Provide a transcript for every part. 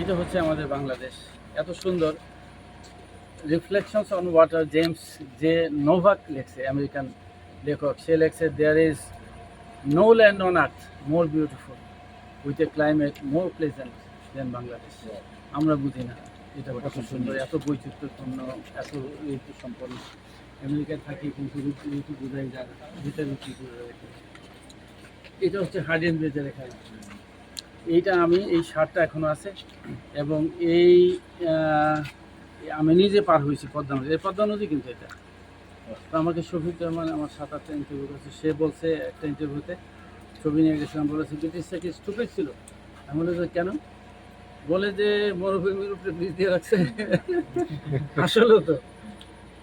এটা হচ্ছে আমাদের বাংলাদেশ। এত সুন্দর রিফ্লেকশনস অন ওয়াটার জেমস যে নোভাক লেখছে আমেরিকান লেখক। সে লেখছে there is no land on earth more beautiful with a climate more pleasant than Bangladesh আমরা বুঝি না এটা কত সুন্দর, এত বৈচিত্র্যপূর্ণ, এত ঋতু সম্পন্ন আমেরিকায় থাকি, কিন্তু ঋতু ঋতু বোঝাই যায় ঋতু। এটা হচ্ছে হার্ডেন ব্রিজের এখানে এইটা আমি এই শার্টটা এখনও আছে এবং এই আমি নিজে পার হয়েছি পদ্মা নদী। এই পদ্মা নদী কিন্তু এটা। তো আমাকে শফিক রহমান আমার সাত আটটা ইন্টারভিউ করেছে। সে বলছে একটা ইন্টারভিউতে ছবি নিয়ে গেছিলাম বলেছে ব্রিটিশটা কি স্টুপেড ছিল। আমি বলে যে কেন? বলে যে মরুভূমির উপরে ব্রিজ দিয়ে রাখছে। আসলে তো।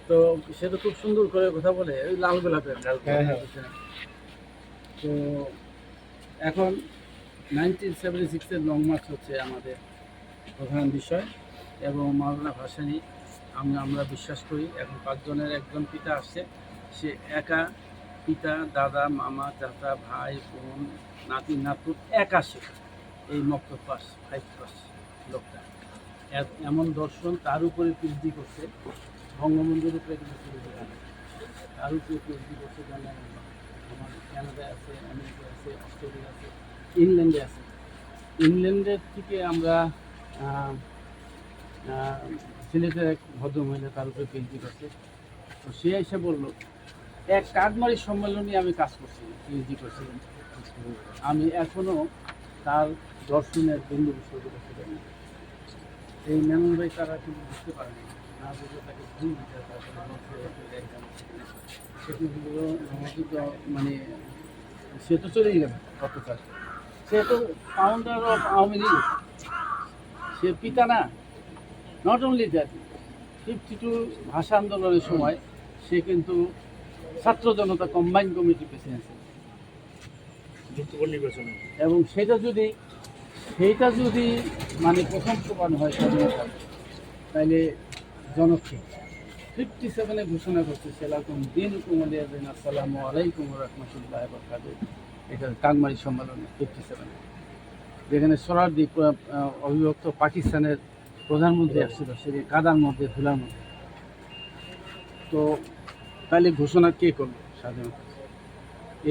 তো সে তো খুব সুন্দর করে কথা বলে ওই লাল গোলাপের। লাল হ্যাঁ, হ্যাঁ। গোলাপের। তো এখন নাইনটিন সেভেন্টি সিক্সের লং মার্চ হচ্ছে আমাদের প্রধান বিষয় এবং মাওলানা ভাসানি, আমরা আমরা বিশ্বাস করি এখন পাঁচজনের একজন পিতা আসছে। সে একা পিতা, দাদা, মামা, চাচা, ভাই, বোন, নাতি নাতুর এক আসে এই মক্ত পাস ফাইভ পাস লোকটা। এমন দর্শন তার উপরে পিএইচডি করছে, বঙ্গবন্ধুর উপরে কিন্তু তার উপরে পিএইচডি করছে জানেন, আমার কানাডায় আছে আমেরিকা আছে অস্ট্রেলিয়া আছে। ইংল্যান্ডে আছে। ইংল্যান্ডের থেকে আমরা সিলেটের এক ভদ্রমহিলা তার উপরে পিএইচডি করছে। তো সে এসে বলল, এক কাঠমারি সম্মেলনে আমি কাজ করছি পিএইচডি করছি। আমি এখনও তার দর্শনের বিন্দু বিষয় করতে পারি। এই মেমন ভাই তারা কিন্তু বুঝতে পারেনি না। বুঝে তাকে ভুল বিচার সে কিন্তু মানে সে তো চলেই গেল কত কাজ সে তো ফাউন্ডার অফ আওয়ামী লীগ। সে পিতা না। Not only that fifty two ভাষা আন্দোলনের সময় সে কিন্তু ছাত্র জনতা কম্বাইন কমিটি। নির্বাচনে। এবং সেটা যদি সেইটা যদি মানে প্রথম প্রমাণ হয় স্বাধীনতা তাইলে জনক্ষে ফিফটি সেভেনে ঘোষণা করছে সেলাকুম দিন কুমলিয়া দিন আসসালামু আলাইকুম রহমতুল্লাহ বরকাত এটা কাকমারি সম্মেলনে ফিফটি সেভেনে যেখানে সরারদি অবিভক্ত পাকিস্তানের প্রধানমন্ত্রী আসছিল, সেদিন কাদার মধ্যে, ধুলার মধ্যে। তো তাহলে ঘোষণা কে করল স্বাধীনতা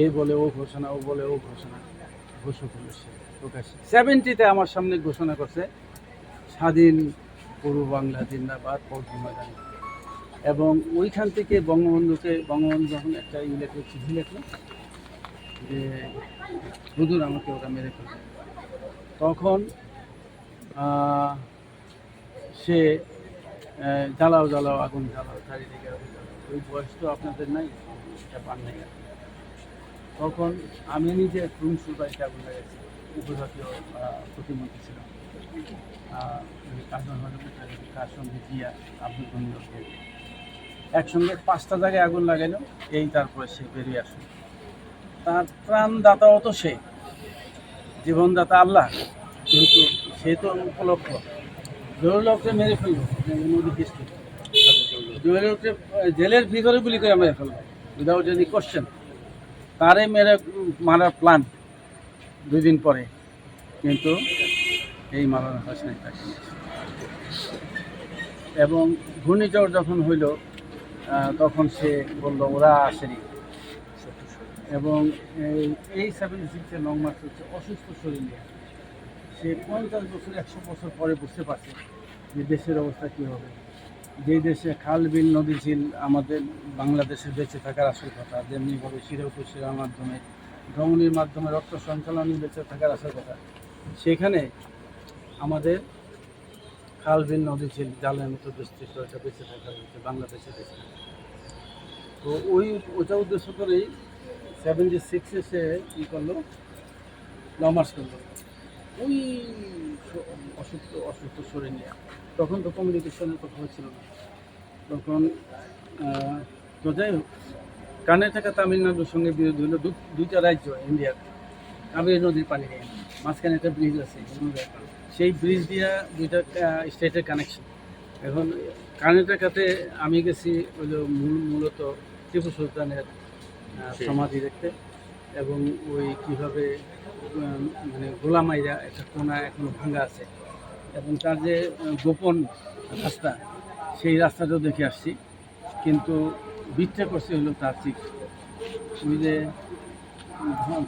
এ বলে, ও ঘোষণা, ও বলে, ও ঘোষণা। ঘোষক হলো সে প্রকাশ্যে সেভেন্টিতে আমার সামনে ঘোষণা করছে, স্বাধীন পূর্ব বাংলা জিন্দাবাদ পৌদ্ধ ময়দান। এবং ওইখান থেকে বঙ্গবন্ধুকে, বঙ্গবন্ধু যখন একটা ই লেখলো চিঠি লেখলো যে হুজুর আমাকে ওরা মেরে ফেলবে। তখন সে জ্বালাও জ্বালাও, আগুন জ্বালাও, চারিদিকে ওই বয়স তো আপনাদের নাই, এটা পান নাই। তখন আমি নিজে রুমসুর বাড়িতে আগুন লাগাইছি, উপজাতীয় প্রতিমন্ত্রী ছিলাম। কাজল হজরত তার সঙ্গে জিয়া, আব্দুল একসঙ্গে পাঁচটা জায়গায় আগুন লাগাইলো, এই তারপরে সে বেরিয়ে আসলো। তার প্রাণদাতা অত সে, জীবনদাতা আল্লাহ, কিন্তু সে তো উপলক্ষ। জরুলকে মেরে ফেলব জরুলকে জেলের ভিতরে গুলি করে মেরে ফেলব উইদাউট এনি কোশ্চেন তারে মেরে মারার প্ল্যান দুই দিন পরে, কিন্তু এই মারানো হাসনাই তাকে। এবং ঘূর্ণিঝড় যখন হইল তখন সে বলল, ওরা আসেনি। এবং এই সেভেন্টি সিক্সের লং মার্চ হচ্ছে অসুস্থ শরীর। নিয়ে সে পঞ্চাশ বছর, একশো বছর পরে বুঝতে পারছে যে দেশের অবস্থা কী হবে। যে দেশে খাল, বিল, নদী, ঝিল আমাদের বাংলাদেশে বেঁচে থাকার আসল কথা যেমনিভাবে শিরা উপশিরার মাধ্যমে ধমনির মাধ্যমে রক্ত সঞ্চালনই বেঁচে থাকার আসল কথা, সেখানে আমাদের খাল, বিল, নদী, ঝিল, জালের মতো বিস্তৃত এটা বেঁচে থাকার হচ্ছে বাংলাদেশে বেঁচে তো ওই ওটা উদ্দেশ্য করেই সেভেন্টি সিক্সে সে কী করল? লমার্স করল। ওই অসুস্থ অসুস্থ শরীর নিয়ে। তখন তো কমিউনিকেশনের কথা হচ্ছিল না। তখন তো যাই হোক, কানে থাকা তামিলনাড়ুর সঙ্গে বিরোধী হলো দুইটা রাজ্য ইন্ডিয়ার কাবেরী নদীর পানি নিয়ে মাঝখানে একটা ব্রিজ আছে। সেই ব্রিজ দিয়া দুইটা স্টেটের কানেকশন এখন কার্ণাটকাতে আমি গেছি হলো মূল মূলত টিপু সুলতানের। সমাধি দেখতে। এবং ওই কীভাবে মানে গোলামাইরা একটা কোনা এখনও ভাঙা আছে। এবং তার যে গোপন রাস্তা সেই রাস্তাটাও দেখে আসছি। কিন্তু বিটটা করছে হলো তার ঠিক ওই যে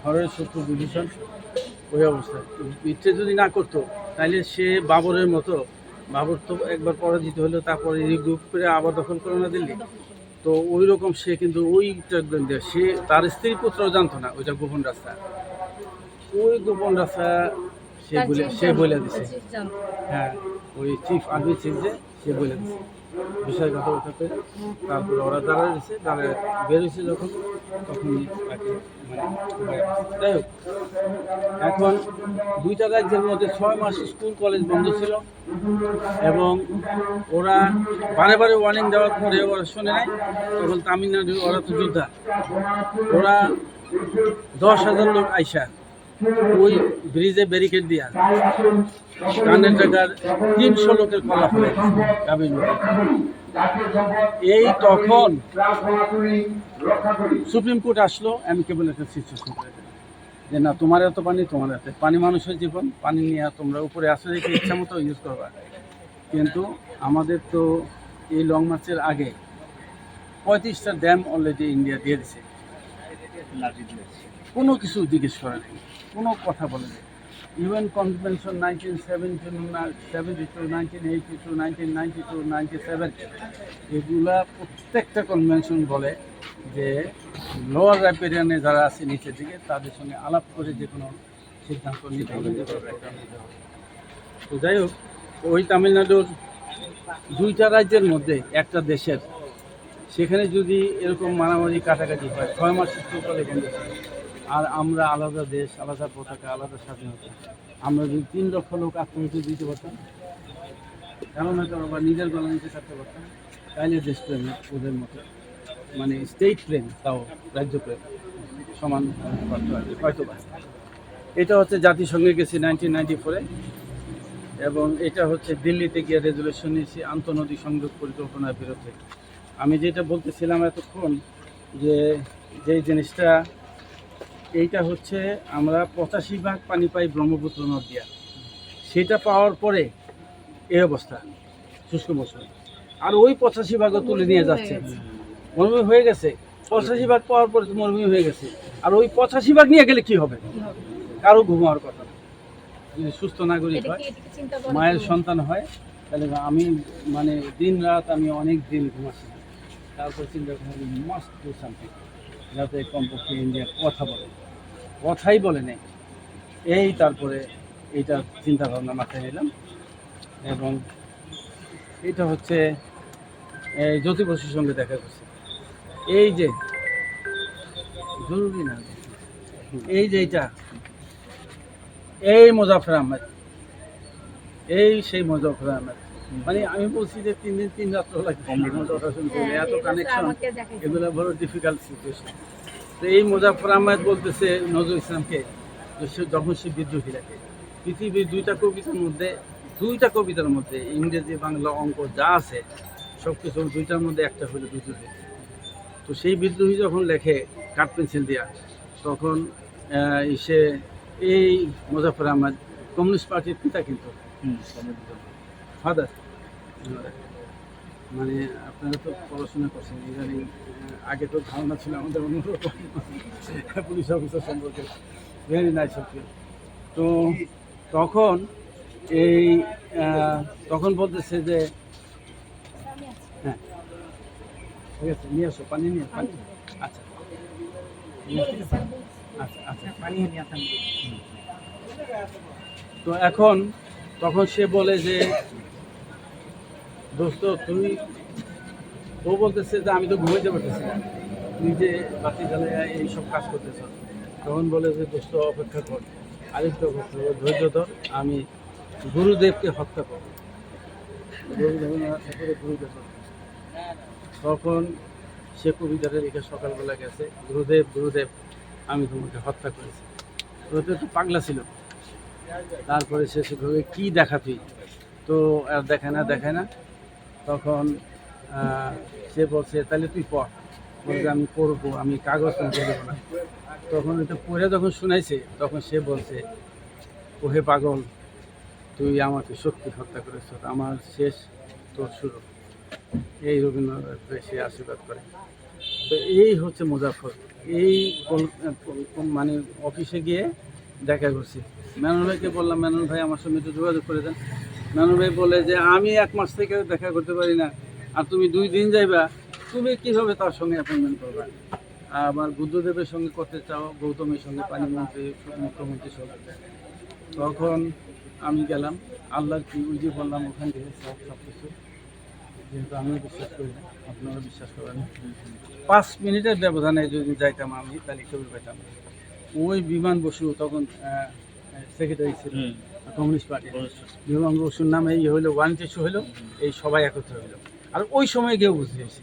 ঘরের শত্রু বিভীষণ ওই অবস্থা বিটটা যদি না করতো তাহলে সে বাবরের মতো বাবর তো একবার পরাজিত হলো তারপরে রিগ্রুপ করে আবার দখল করে না দিল্লি? তো ওই রকম সে কিন্তু ওইটা সে তার স্ত্রী পুত্রও জানতো না ওইটা গোপন রাস্তা। ওই গোপন রাস্তা সে বলে সে বলে দিছে। হ্যাঁ ওই চিফ আর্মি চিফ যে সে বলে দিছে। বিষয় কথা উঠাতে তারপরে ওরা দাঁড়ায় দিছে দাঁড়ায় বেরোইছে যখন তখন তাকে মানে যাই হোক, এখন দুইটা রাজ্যের মধ্যে ছয় মাস স্কুল কলেজ বন্ধ ছিল এবং ওরা বারে বারে ওয়ার্নিং দেওয়ার পরে ওরা শোনে নাই তখন তামিলনাড়ু ওরা তো যোদ্ধা। ওরা দশ হাজার লোক আইসা। ওই ব্রিজে ব্যারিকেড দিয়া কানের টাকার তিনশো লোকের কলা ফেলে এই তখন সুপ্রিম কোর্ট আসলো, আমি কেবল একটা সিচুয়েশন করে যে না, তোমার এত পানি, তোমার এত পানি মানুষের জীবন, পানি নিয়ে তোমরা উপরে আসে রেখে ইচ্ছা মতো ইউজ করবা। কিন্তু আমাদের তো এই লং মার্চের আগে পঁয়ত্রিশটা ড্যাম অলরেডি ইন্ডিয়া দিয়ে দিছে। কোনো কিছু জিজ্ঞেস করে নেই। কোনো কথা বলে নেই UN convention nineteen seventeen seventy two nineteen eighty two nineteen ninety two ninety seven এগুলা প্রত্যেকটা কনভেনশন বলে যে লোয়ার র্যাপেরিয়ানে যারা আছে নিচের দিকে, তাদের সঙ্গে আলাপ করে যে কোনো সিদ্ধান্ত নিতে হবে তো যাই হোক, ওই তামিলনাড়ুর দুইটা রাজ্যের মধ্যে একটা দেশের, সেখানে যদি এরকম মারামারি কাটাকাটি হয়, ছয় মাস স্কুল কলেজ বন্ধ। আর আমরা আলাদা দেশ, আলাদা পতাকা, আলাদা স্বাধীনতা। আমরা যদি তিন লক্ষ লোক আত্মহত্যা দিতে পারতাম কেন না কেন বা নিজের গলা নিতে থাকতে পারতাম, তাইলে দেশ দেশপ্রেম ওদের মতো মানে স্টেট প্রেম, তাও রাজ্যপ্রেম সমান হয়তো বা। এটা হচ্ছে জাতিসংঘে গেছি নাইনটিন নাইনটি ফোরে এবং এটা হচ্ছে দিল্লিতে গিয়ে রেজলিউশন নিয়েছি, আন্তনদী সংযোগ পরিকল্পনার বিরুদ্ধে। আমি যেটা বলতেছিলাম এতক্ষণ, যে যে জিনিসটা এইটা হচ্ছে আমরা পঁচাশি ভাগ পানি পাই ব্রহ্মপুত্র নদ দিয়া। সেটা পাওয়ার পরে এই অবস্থা শুষ্ক মৌসুমে। আর ওই পঁচাশি ভাগও তুলে নিয়ে যাচ্ছে। মরুভূমি হয়ে গেছে। পঁচাশি ভাগ পাওয়ার পরে তো মরুভূমি হয়ে গেছে। আর ওই পঁচাশি ভাগ নিয়ে গেলে কি হবে? কারও ঘুমাওয়ার কথা না। যদি সুস্থ নাগরিক হয় মায়ের সন্তান হয় তাহলে আমি মানে দিন রাত আমি অনেক দিন ঘুমাচ্ছি তারপর চিন্তা করি মাস্ট ডু সামথিং যাতে কমপক্ষে ইন্ডিয়া কথা বলে। কথাই বলে নেই। এই তারপরে এইটা চিন্তা ভাবনা মাথায় নিলাম এবং এটা হচ্ছে এই জ্যোতি বসুর সঙ্গে দেখা করছে। এই যে, জরুরি না। এই যে এইটা, এই মোজাফর আহমেদ। এই সেই মোজাফর আহমেদ। মানে আমি বলছি যে তিন দিন তিন রাত্র লাগে হলে, এত কানেকশন এগুলো বড় ডিফিকাল্ট সিচুয়েশন তো এই মুজাফর আহমেদ বলতেছে নজরুল ইসলামকে সে যখন সে বিদ্রোহী রাখে পৃথিবীর দুইটা কবিতার মধ্যে দুইটা কবিতার মধ্যে ইংরেজি বাংলা অঙ্ক যা আছে সব কিছু দুইটার মধ্যে একটা হলো বিদ্রোহী। তো সেই বিদ্রোহী যখন লেখে কাঠ পেন্সিল দেওয়া তখন সে এই মুজাফর আহমেদ কমিউনিস্ট পার্টির পিতা কিন্তু। ফাদার মানে আপনারা তো পড়াশোনা করছেন ইদানিং আগে তো ধারণা ছিল আমাদের অন্যরকম পুলিশ অফিসার সম্পর্কে ভেরি নাইস অফ তো তখন এই তখন বলতেছে যে হ্যাঁ ঠিক আছে নিয়ে আসো পানি নিয়ে পানি আচ্ছা। আসো, আচ্ছা আচ্ছা পানি নিয়ে তো এখন তখন সে বলে যে দোস্ত তুই ও বলতেছে যে আমি তো ঘুমাইতে পারতেছি না। যে বাতি জ্বালায় এইসব কাজ করতেছ। তখন বলে যে, দোস্ত, অপেক্ষা কর। আরেকটু অপেক্ষা কর ধৈর্য ধর, আমি গুরুদেবকে হত্যা করব। গুরুদেব তখন সে কবিতাটা রেখে সকালবেলা গেছে, গুরুদেব গুরুদেব, আমি তোমাকে হত্যা করেছি। ও তো পাগলা ছিল। তারপরে সে সেভাবে কী দেখা তুই? তো আর দেখে না দেখে না। তখন সে বলছে, তাহলে তুই পড়। বলছে, আমি পড়ব, আমি কাগজ তুলতে দেবো না। তখন এটা পড়ে যখন শুনাইছে, তখন সে বলছে, ওহে পাগল, তুই আমাকে শক্তি হত্যা করেছ, আমার শেষ তোর শুরু এই রবীন্দ্রনাথ সে আশীর্বাদ করে। তো এই হচ্ছে মুজাফর এই মানে অফিসে গিয়ে দেখা করছি। ভাইকে বললাম মেনন ভাই, আমার সঙ্গে একটু যোগাযোগ করে দেন। ভাই বলে যে, আমি এক মাস থেকে দেখা করতে পারি না। আর তুমি দুই দিন যাইবা, তুমি কীভাবে তার সঙ্গে অ্যাপয়েন্টমেন্ট করবা? আবার বুদ্ধদেবের সঙ্গে করতে চাও, গৌতমের সঙ্গে পানিমন্ত্রী মুখ্যমন্ত্রীর সঙ্গে। তখন আমি গেলাম, আল্লাহর কি, ওই যে বললাম, ওখান থেকে সব সব কিছু যেহেতু আমিও বিশ্বাস করি আপনারা বিশ্বাস করেন পাঁচ মিনিটের ব্যবধানে যদি যাইতাম আমি, তাহলে ছবি পেতাম ওই বিমান বসু তখন সেক্রেটারি ছিল। Communist party. বিমান বসুর নামে এই হলো ওয়ান টিস্যু হলো এই সবাই একত্র হলো আর ওই সময় গিয়েও বুঝতে পেরেছি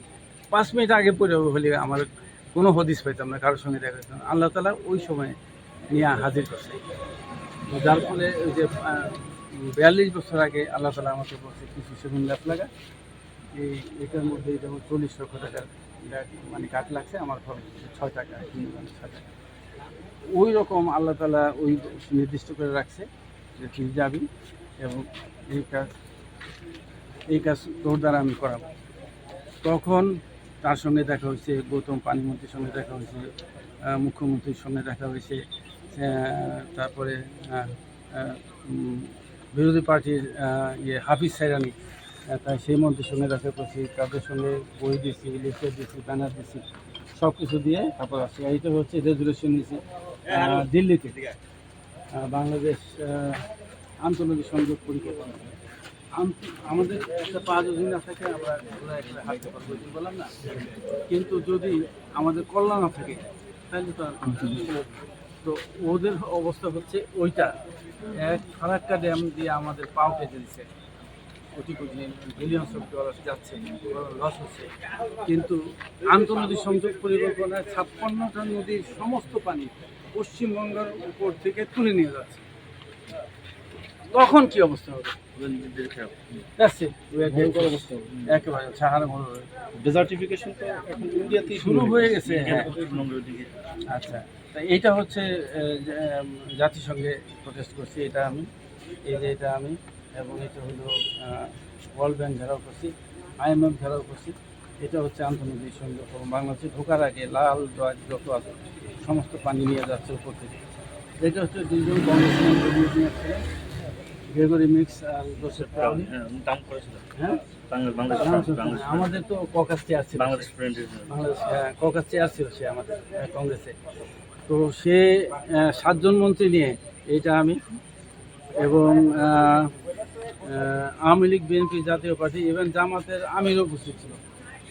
পাঁচ মিনিট আগে পরে হলে আমার কোনো হদিস পাইতাম না, কারোর সঙ্গে দেখা যেতাম। আল্লাহ তালা ওই সময় নিয়ে হাজির করছে। যার ফলে ওই যে বিয়াল্লিশ বছর আগে আল্লাহ তালা আমাকে বলছে, কিছু সেগুন গাছ লাগা। এই এটার মধ্যে যেমন চল্লিশ লক্ষ টাকার মানে কাঠ লাগছে, আমার খরচ ছয় টাকা ছয় টাকা। ওই রকম আল্লাহ তালা ওই নির্দিষ্ট করে রাখছে। তুই যাবি এবং এই কাজ এই কাজ তোর দ্বারা আমি করাবো। তখন তার সঙ্গে দেখা হয়েছে, গৌতম পানিমন্ত্রীর সঙ্গে দেখা হয়েছে মুখ্যমন্ত্রীর সঙ্গে দেখা হয়েছে তারপরে বিরোধী পার্টির ইয়ে হাফিজ সাইরানি তাই সেই মন্ত্রীর সঙ্গে দেখা করছি তাদের সঙ্গে বই দিচ্ছি লিখে দিচ্ছি ব্যানার দিচ্ছি সব কিছু দিয়ে তারপর আসছি। এইটা হচ্ছে রেজুলেশন নিয়েছি দিল্লিতে। বাংলাদেশ আন্তর্জাতিক সংযোগ পরিকল্পনা। আম- আমাদের একটা পা যদি না থাকে, আমরা একটা হাঁটতে পারব বললাম না? কিন্তু যদি আমাদের কল্যাণ না থাকে, তাহলে তো তো ওদের অবস্থা হচ্ছে ওইটা। এক ফারাক্কা ড্যাম দিয়ে আমাদের পাও কেটে দিচ্ছে কোটি কোটি মিলিয়ন অফ ডলার যাচ্ছে লস হচ্ছে। কিন্তু আন্তর্জাতিক সংযোগ পরিকল্পনায় ছাপ্পান্নটা নদীর সমস্ত পানি পশ্চিমবঙ্গের উপর থেকে তুলে নিয়ে যাচ্ছে। তখন কি অবস্থা হবে? শুরু হয়ে গেছে হ্যাঁ। আচ্ছা। এইটা হচ্ছে জাতিসংঘে প্রটেস্ট করছি এটা আমি এই যে এটা আমি এবং এটা হলো ওয়ার্ল্ড ব্যাংক ঘেরাও করছি আইএমএফ ঘেরাও করছি। এটা হচ্ছে আন্তর্জাতিক সংযোগ এবং বাংলাদেশে ঢোকার আগে লাল দোয়াজ যত আছে সমস্ত পানি নিয়ে যাচ্ছে উপর থেকে। এটা হচ্ছে দুইজন কংগ্রেসম্যান ছিলেন গ্রেগরি মিক্স আর জোসেফ ব্রাউনি হ্যাঁ দাম করেছিল হ্যাঁ? আমাদের তো ককাস চেয়ার ছিল বাংলাদেশ বাংলাদেশ হ্যাঁ, ককাস চেয়ার ছিল সে আমাদের কংগ্রেসে। তো সে সাতজন মন্ত্রী নিয়ে এটা আমি এবং Awami League BNP Jatiya party even জামাতের আমিরও উপস্থিত ছিল।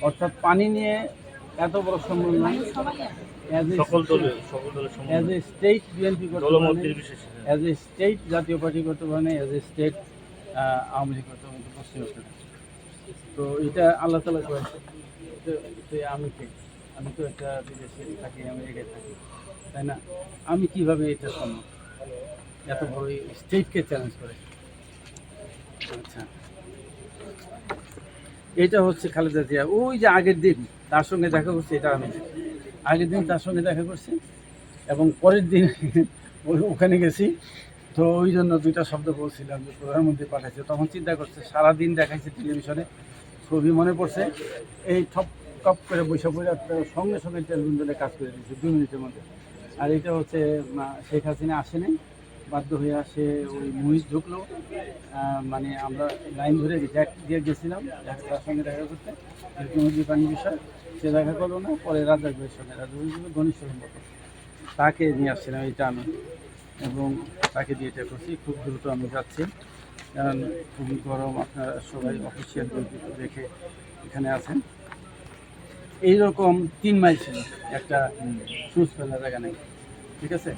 অর্থাৎ পানি নিয়ে এত বড় সম্মেলন as a state BNP as a state Jatiya Party করতে পারে as a state Awami League পারে পশ্চিম তো এটা আল্লাহ তালা করেছে। আমি আমি তো একটা বিদেশে থাকি আমেরিকায় থাকি তাই না? আমি কীভাবে এটা সম্ভব এত বড় স্টেটকে চ্যালেঞ্জ করে। আচ্ছা। এটা হচ্ছে খালেদা জিয়া। ওই যে আগের দিন, তার সঙ্গে দেখা করছে, এটা আমি। আগের দিন তার সঙ্গে দেখা করছি, এবং পরের দিন ওখানে গেছি। তো ওই জন্য দুইটা শব্দ বলছিলাম যে প্রধানমন্ত্রী পাঠাইছে। তখন চিন্তা করছে, সারাদিন দেখাইছে টেলিভিশনে, ছবি মনে পড়ছে। এই ঠপ টপ করে বৈশা বইরা সঙ্গে সঙ্গে টেলিভিশনে কাজ করে দিয়েছে দুই মিনিটের মধ্যে। আর এটা হচ্ছে শেখ হাসিনা আসেনি। বাধ্য হয়ে সে ওই মুহিত ঢুকলো। মানে আমরা লাইন ধরে জ্যাক দিয়ে গেছিলাম জ্যাক তার সঙ্গে দেখা করতে। পানি বিষয়, সে দেখা করল না, পরে ভাইয়ের সঙ্গে। রাজা ভাই ছিল ঘনিষ্ঠ সম্পর্ক। তাকে নিয়ে আসছিলাম এটা আমি এবং তাকে দিয়ে এটা করছি। খুব দ্রুত আমি যাচ্ছি। কারণ খুবই গরম, আপনারা সবাই অফিসিয়াল রেখে এখানে আছেন। এইরকম তিন মাইল ছিল। একটা সুচ ফেলার জায়গা নেই। ঠিক আছে?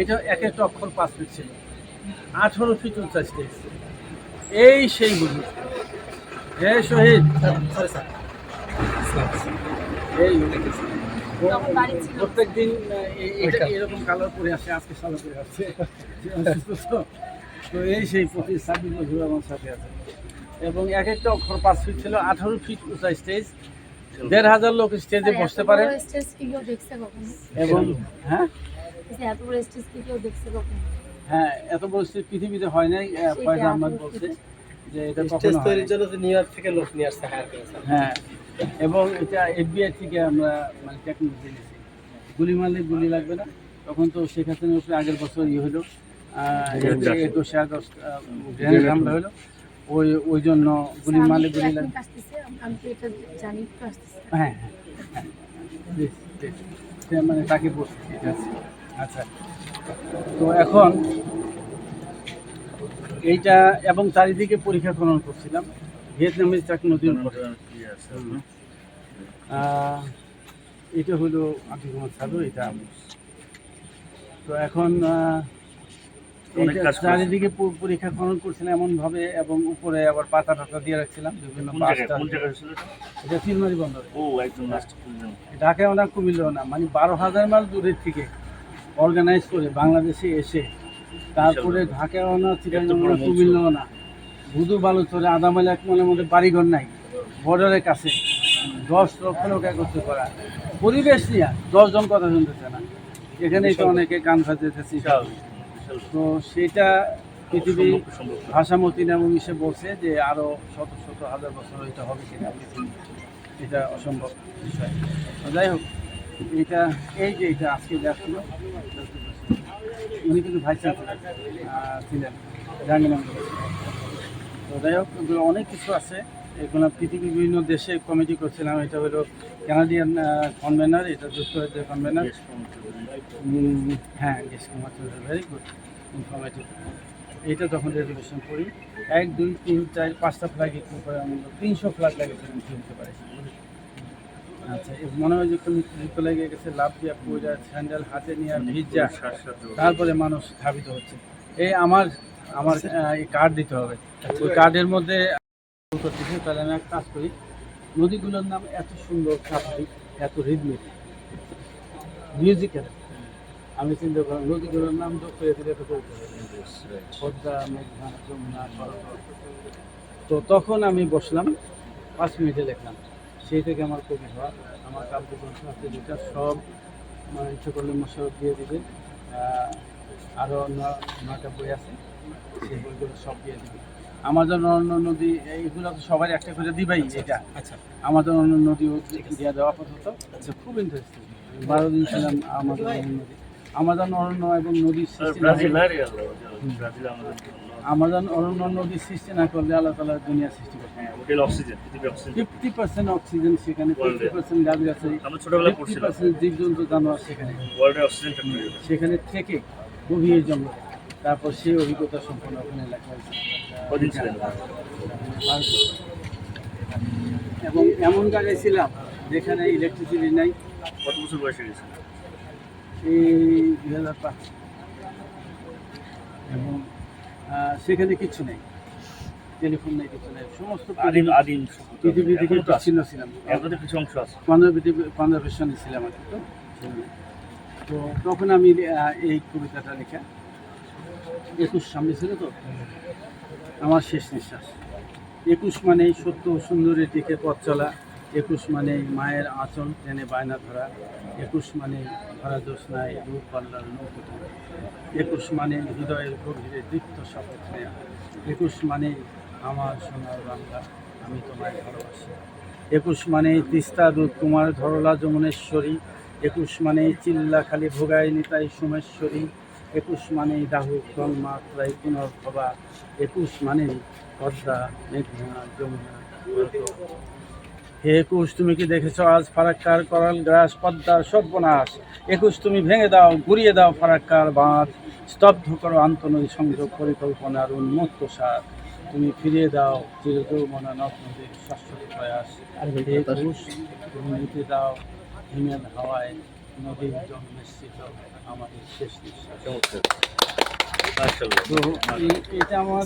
এটা এক একটা অক্ষর পাঁচ ফিট ছিল। আঠারো ফিট স্টেজ এই সেই বুঝি হে শহীদ। এই প্রত্যেক দিন এরকম কালার পরে আসে আজকে সাদা পরে আসছে তো তো এই সেই পঁচিশ ছাব্বিশ বছর আমার সাথে আছে। এবং এক একটা অক্ষর পাঁচ ফিট ছিল আঠারো ফিট উঁচা স্টেজ। দেড় হাজার লোক স্টেজে বসতে পারে। স্টেজ এবং হ্যাঁ? এত বড় স্টেজ হ্যাঁ এত বড় stage পৃথিবীতে হয় নাই ফয়েজ আহমদ বলছে যে এটা স্টেজ তৈরির জন্য নিউ ইয়র্ক থেকে লোক নিয়ে আসছে হ্যাঁ এবং এটা এফবিআই থেকে আমরা মানে টেকনোলজি নিয়েছি গুলি মারলে গুলি লাগবে না। তখন তো শেখ হাসিনার উপরে আগের বছর ইয়ে হলো একুশে আগস্ট গ্রেনেড হামলা হলো। ওই ওই জন্য গুলি মারলে গুলি আসতেছি হ্যাঁ হ্যাঁ হ্যাঁ মানে তাকে বলছি ঠিক আছে আচ্ছা। তো এখন এইটা এবং চারিদিকে পরীক্ষা খনন করছিলাম। ভিয়েতনামের চাক নদীর এটা হলো মোহাম্মদ সাদু এটা তো এখন আহ, অনেক এইটা কাজ করেছেন। চারিদিকে পরীক্ষা খনন করছিলাম এমন ভাবে এবং উপরে আবার পাতা টাতা দিয়ে রাখছিলাম বিভিন্ন এটা? এটা তিনমারি ও একদম লাস্ট ঢাকায় না কুমিল্লাও না মানে বারো হাজার মাইল দূরের থেকে অর্গানাইজ করে বাংলাদেশে এসে তারপরে ঢাকায় না বড় না। কুমিল্লাও না বালুচরে আধা মাইল এক মাইলের মধ্যে বাড়িঘর নাই বর্ডারের কাছে দশ লক্ষ লোক একত্র করা। পরিবেশ নিয়ে দশজন কথা শুনতেছে না। এখানেই তো অনেকে গান বাজাইতেছে তো সেটা পৃথিবী ভাষামতী নাম এসে বলছে যে আরও শত শত হাজার বছর এটা হবে কিনা। এটা অসম্ভব বিষয়। যাই হোক এটা এই যে এটা আজকে যাচ্ছিল উনি কিন্তু ভাইস চ্যান্সেলার ছিলেন জাহাঙ্গীরনগর তো যাই হোক এগুলো অনেক কিছু আছে। এগুলো পৃথিবীর বিভিন্ন দেশে কমিটি করছিলাম এটা হলো কানাডিয়ান কনভেনার এটা যুক্তরাজ্যের কনভেনার হ্যাঁ ভেরি গুড ইনফরমেটিভ এইটা যখন রেজলিউশন করি এক দুই তিন চার পাঁচটা ফ্ল্যাগ একটু করে আমি তিনশো ফ্ল্যাগ কিনতে পারি আচ্ছা মনে হয় যে যুক্ত লেগে গেছে লাভ দিয়া পূজা স্যান্ডেল হাতে নিয়ে ভিজা তারপরে মানুষ ধাবিত হচ্ছে। এই আমার আমার এই কার্ড দিতে হবে। ওই কার্ডের মধ্যে তাহলে আমি এক কাজ করি নদীগুলোর নাম এত সুন্দর স্বাভাবিক এত রিদমিক মিউজিক্যাল আমি চিন্তা করলাম নদীগুলোর নাম যোগ দিলে তো. পদ্মা, মেঘনা, যমুনা তো তখন আমি বসলাম, পাঁচ মিনিটে লিখলাম সেই থেকে আমার কবি হওয়া, আমার কাব্যগ্রন্থ আছে যেটা সব মানে ইচ্ছে করলে মোশারফ দিয়ে দিবে। আরও ন- নয়টা বই আছে, সেই বইগুলো সব দিয়ে দিবে। আমাজন অন্য নদী এইগুলো তো সবাই একটা করে দিবেই এটা। আচ্ছা। আমাজন অন্য নদীও দিয়ে দেওয়া আপাতত। আচ্ছা খুব ইন্টারেস্টিং বারো দিন ছিলাম আমাজন নদী। আমাজন অরণ্য এবং নদীর আমাদের আমাজন অরণ্য নদীর সৃষ্টি না করলে আল্লাহ তালা দুনিয়া সৃষ্টি করতে হ্যাঁ ফিফটি পার্সেন্ট অক্সিজেন সেখানে ফিফটি পার্সেন্ট গাছ আছে। আমরা ছোটবেলায় ফিফটি পার্সেন্ট জীবজন্তু জানোয়ার সেখানে। সেখানে থেকে গভীর জঙ্গলে। তারপর সেই অভিজ্ঞতা সম্পন্ন ওখানে লেখা হয়েছে। কদিন ছিলেন এবং এমন জায়গায় ছিলাম যেখানে ইলেকট্রিসিটি নাই। কত বছর বয়সে গেছে এই দুই হাজার পাঁচ। এবং সেখানে কিছু নেই। টেলিফোন নেই কিছু নেই। সমস্ত আদিম আদিম পৃথিবী থেকে। বিচ্ছিন্ন ছিলাম। কিছু অংশ আছে। কনজারভেশনে ছিলাম আর কি তো। তো তখন আমি এই কবিতাটা লেখা একুশ সামনে ছিল তো? আমার শেষ নিঃশ্বাস। একুশ মানে সত্য ও সুন্দরের দিকে পথ চলা, একুশ মানে মায়ের আঁচল টেনে বায়না ধরা, একুশ মানে ধরা জ্যোৎস্নায় রূপ পাল্লার নৌকো একুশ মানে হৃদয়ের গভীরে দীপ্ত শপথ নেয়া, একুশ মানে আমার সোনার বাংলা, আমি তোমায় ভালোবাসি, একুশ মানে তিস্তা দুধ কুমার ধরলা যমুনেশ্বরী, একুশ মানে চিল্লা খালি ভোগাই নিতাই সোমেশ্বরী একুশ মানে দাহু মাত্রায় পুনর্ভবা একুশ মানে পদ্মা মেঘনা যমুনা হে একুশ তুমি কি দেখেছ আজ ফারাক্কার করাল গ্রাস পদ্মার সর্বনাশ? একুশ তুমি ভেঙে দাও ঘুরিয়ে দাও ফারাক্কার বাঁধ। স্তব্ধ করো আন্তনৈ সংযোগ পরিকল্পনার উন্মুক্ত সার। তুমি ফিরিয়ে দাও চিরযৌমনা নদ নদীর শাশ্বত প্রয়াস। হে একুশ তুমি নিতে দাও হিমেল হাওয়ায় নদীর জল মিশ্রিত। আমাদের শেষ নিঃশ্বাস এটা আমার